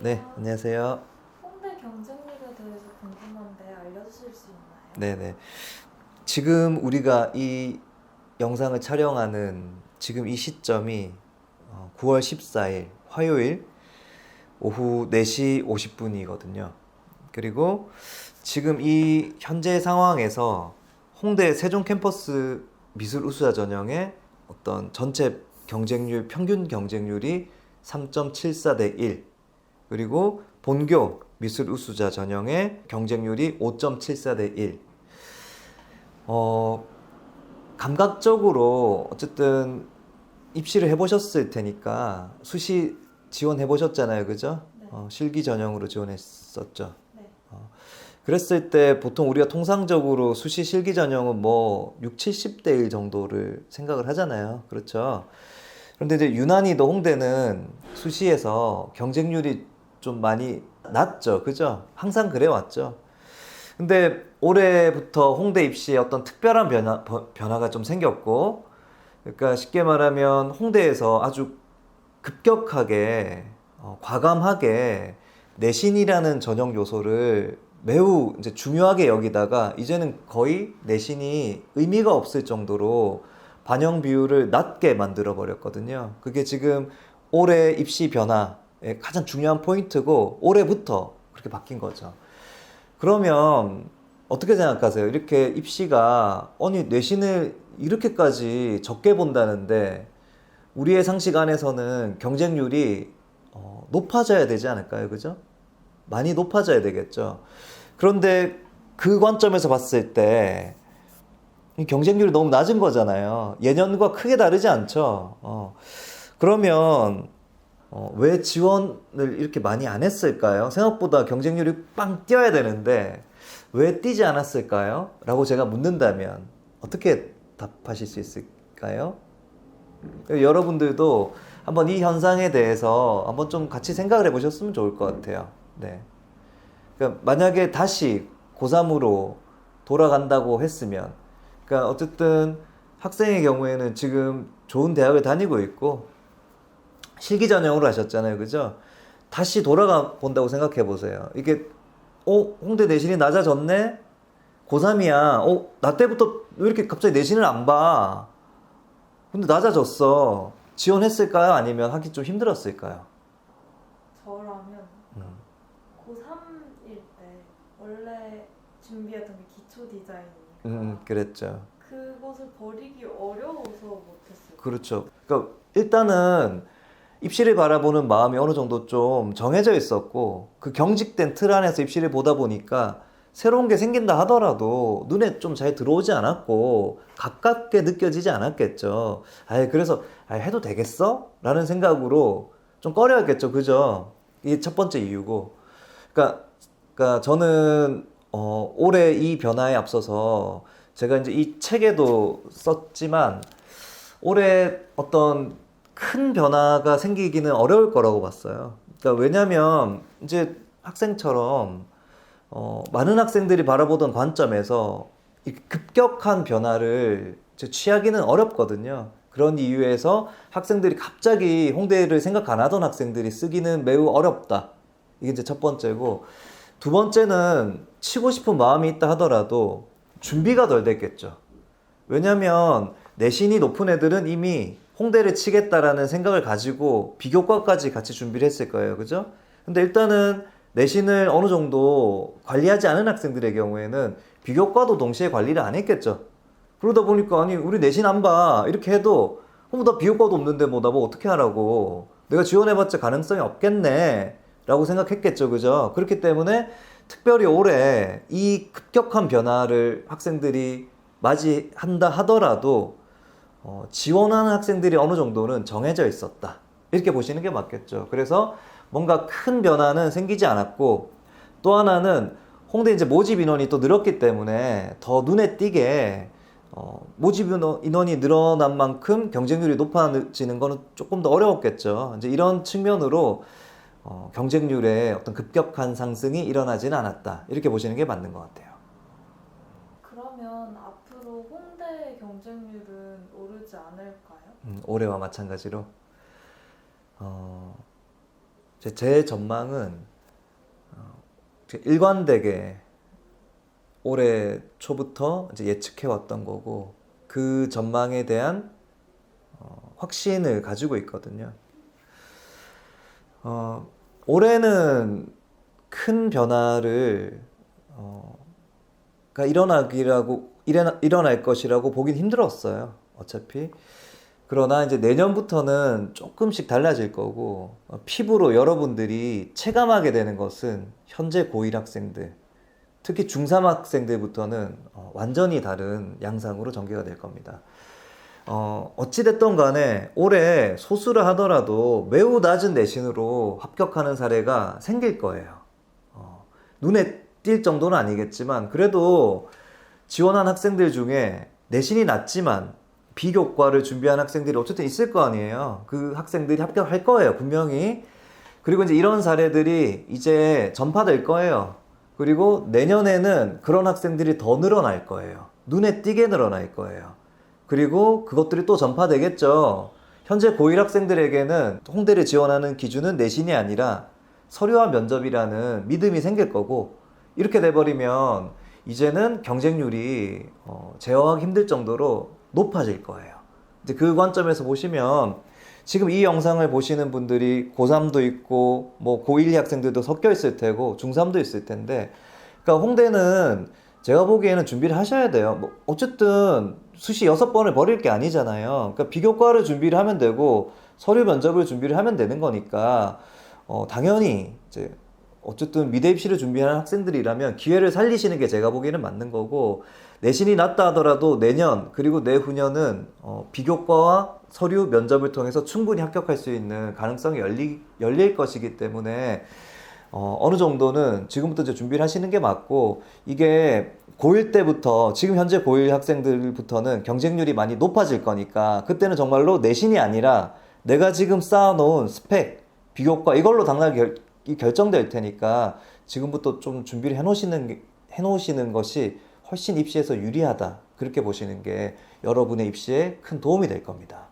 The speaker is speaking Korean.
네, 안녕하세요. 홍대 경쟁률에 대해서 궁금한데 알려주실 수 있나요? 네네. 지금 우리가 이 영상을 촬영하는 지금 이 시점이 어, 9월 14일 화요일 오후 4시 50분이거든요. 그리고 지금 이 현재 상황에서 홍대 세종 캠퍼스 미술 우수자 전형의 어떤 전체 경쟁률 평균 경쟁률이 3.74 대 1. 그리고 본교 미술 우수자 전형의 경쟁률이 5.74 대 1. 어, 감각적으로 어쨌든 입시를 해보셨을 테니까 수시 지원해 보셨잖아요, 그죠? 네. 어, 실기 전형으로 지원했었죠. 네. 그랬을 때 보통 우리가 통상적으로 수시 실기 전형은 뭐 6, 70대 1 정도를 생각을 하잖아요. 그렇죠. 그런데 이제 유난히도 홍대는 수시에서 경쟁률이 좀 많이 낮죠. 그죠? 항상 그래 왔죠. 근데 올해부터 홍대 입시에 어떤 특별한 변화, 버- 변화가 좀 생겼고, 그러니까 쉽게 말하면 홍대에서 아주 급격하게, 어, 과감하게 내신이라는 전형 요소를 매우 이제 중요하게 여기다가 이제는 거의 내신이 의미가 없을 정도로 반영 비율을 낮게 만들어 버렸거든요. 그게 지금 올해 입시 변화의 가장 중요한 포인트고 올해부터 그렇게 바뀐 거죠. 그러면 어떻게 생각하세요? 이렇게 입시가 아니 내신을 이렇게까지 적게 본다는데 우리의 상식 안에서는 경쟁률이 어, 높아져야 되지 않을까요? 그죠? 많이 높아져야 되겠죠. 그런데 그 관점에서 봤을 때이 경쟁률이 너무 낮은 거잖아요. 예년과 크게 다르지 않죠. 어. 그러면 어, 왜 지원을 이렇게 많이 안 했을까요? 생각보다 경쟁률이 빵 뛰어야 되는데 왜 뛰지 않았을까요? 라고 제가 묻는다면 어떻게 답하실 수 있을까요? 여러분들도 한번 이 현상에 대해서 한번 좀 같이 생각을 해보셨으면 좋을 것 같아요. 네. 그러니까 만약에 다시 고3으로 돌아간다고 했으면, 그러니까 어쨌든 학생의 경우에는 지금 좋은 대학을 다니고 있고, 실기 전형으로 하셨잖아요. 그죠? 다시 돌아가 본다고 생각해 보세요. 이게, 어, 홍대 내신이 낮아졌네? 고3이야. 어, 나 때부터 왜 이렇게 갑자기 내신을 안 봐? 근데 낮아졌어. 지원했을까요? 아니면 하기 좀 힘들었을까요? 저라면 음. 고3일 때 원래 준비했던 게 기초 디자인이니까 음, 그랬죠. 그것을 버리기 어려워서 못했어요. 그렇죠. 그러니까 일단은 입시를 바라보는 마음이 어느 정도 좀 정해져 있었고 그 경직된 틀 안에서 입시를 보다 보니까 새로운 게 생긴다 하더라도 눈에 좀 잘 들어오지 않았고 가깝게 느껴지지 않았겠죠. 아예 그래서 아 해도 되겠어? 라는 생각으로 좀 꺼려했겠죠. 그죠? 이게 첫 번째 이유고. 그러니까, 그러니까 저는 어, 올해 이 변화에 앞서서 제가 이제 이 책에도 썼지만 올해 어떤 큰 변화가 생기기는 어려울 거라고 봤어요. 그러니까 왜냐면 이제 학생처럼 어, 많은 학생들이 바라보던 관점에서 이 급격한 변화를 취하기는 어렵거든요. 그런 이유에서 학생들이 갑자기 홍대를 생각 안 하던 학생들이 쓰기는 매우 어렵다. 이게 이제 첫 번째고 두 번째는 치고 싶은 마음이 있다 하더라도 준비가 덜 됐겠죠. 왜냐면 내신이 높은 애들은 이미 홍대를 치겠다라는 생각을 가지고 비교과까지 같이 준비를 했을 거예요. 그죠? 근데 일단은 내신을 어느 정도 관리하지 않은 학생들의 경우에는 비교과도 동시에 관리를 안 했겠죠. 그러다 보니까 아니 우리 내신 안 봐. 이렇게 해도 어머 나 비교과도 없는데 뭐 나 뭐 어떻게 하라고. 내가 지원해봤자 가능성이 없겠네. 라고 생각했겠죠. 그죠? 그렇기 때문에 특별히 올해 이 급격한 변화를 학생들이 맞이한다 하더라도 어, 지원하는 학생들이 어느 정도는 정해져 있었다. 이렇게 보시는 게 맞겠죠. 그래서 뭔가 큰 변화는 생기지 않았고 또 하나는 홍대 이제 모집 인원이 또 늘었기 때문에 더 눈에 띄게 어, 모집 인원- 인원이 늘어난 만큼 경쟁률이 높아지는 거는 조금 더 어려웠겠죠. 이제 이런 측면으로 어, 경쟁률의 어떤 급격한 상승이 일어나지는 않았다. 이렇게 보시는 게 맞는 것 같아요. 그러면 앞으로 홍대 경쟁률은 오르지 않을까요? 음, 올해와 마찬가지로 어, 제, 제 전망은 어, 일관되게 올해 초부터 이제 예측해 왔던 거고 그 전망에 대한 어, 확신을 가지고 있거든요. 어, 올해는 큰 변화를 어, 가 일어나기라고 일어나, 일어날 것이라고 보긴 힘들었어요. 어차피. 그러나 이제 내년부터는 조금씩 달라질 거고 어, 피부로 여러분들이 체감하게 되는 것은 현재 고1 학생들 특히 중3 학생들부터는 어, 완전히 다른 양상으로 전개가 될 겁니다. 어, 어찌됐든 간에 올해 소수를 하더라도 매우 낮은 내신으로 합격하는 사례가 생길 거예요. 어, 눈에 띌 정도는 아니겠지만 그래도 지원한 학생들 중에 내신이 낮지만 비교과를 준비한 학생들이 어쨌든 있을 거 아니에요. 그 학생들이 합격할 거예요, 분명히. 그리고 이제 이런 사례들이 이제 전파될 거예요. 그리고 내년에는 그런 학생들이 더 늘어날 거예요. 눈에 띄게 늘어날 거예요. 그리고 그것들이 또 전파되겠죠. 현재 고1 학생들에게는 홍대를 지원하는 기준은 내신이 아니라 서류와 면접이라는 믿음이 생길 거고 이렇게 돼버리면 이제는 경쟁률이 어, 제어하기 힘들 정도로 높아질 거예요. 이제 그 관점에서 보시면 지금 이 영상을 보시는 분들이 고3도 있고 뭐 고1 학생들도 섞여 있을 테고 중3도 있을 텐데 그러니까 홍대는 제가 보기에는 준비를 하셔야 돼요. 뭐 어쨌든 수시 여섯 번을 버릴 게 아니잖아요. 그러니까 비교과를 준비를 하면 되고 서류 면접을 준비를 하면 되는 거니까 어, 당연히 이제 어쨌든 미대 입시를 준비하는 학생들이라면 기회를 살리시는 게 제가 보기에는 맞는 거고 내신이 낮다 하더라도 내년 그리고 내후년은 어, 비교과와 서류 면접을 통해서 충분히 합격할 수 있는 가능성이 열리, 열릴 것이기 때문에 어, 어느 정도는 지금부터 이제 준비를 하시는 게 맞고 이게 고1 때부터 지금 현재 고1 학생들부터는 경쟁률이 많이 높아질 거니까 그때는 정말로 내신이 아니라 내가 지금 쌓아놓은 스펙, 비교과 이걸로 당락이 결, 이 결정될 테니까 지금부터 좀 준비를 해놓으시는 게- 해놓으시는 것이 훨씬 입시에서 유리하다 그렇게 보시는 게 여러분의 입시에 큰 도움이 될 겁니다.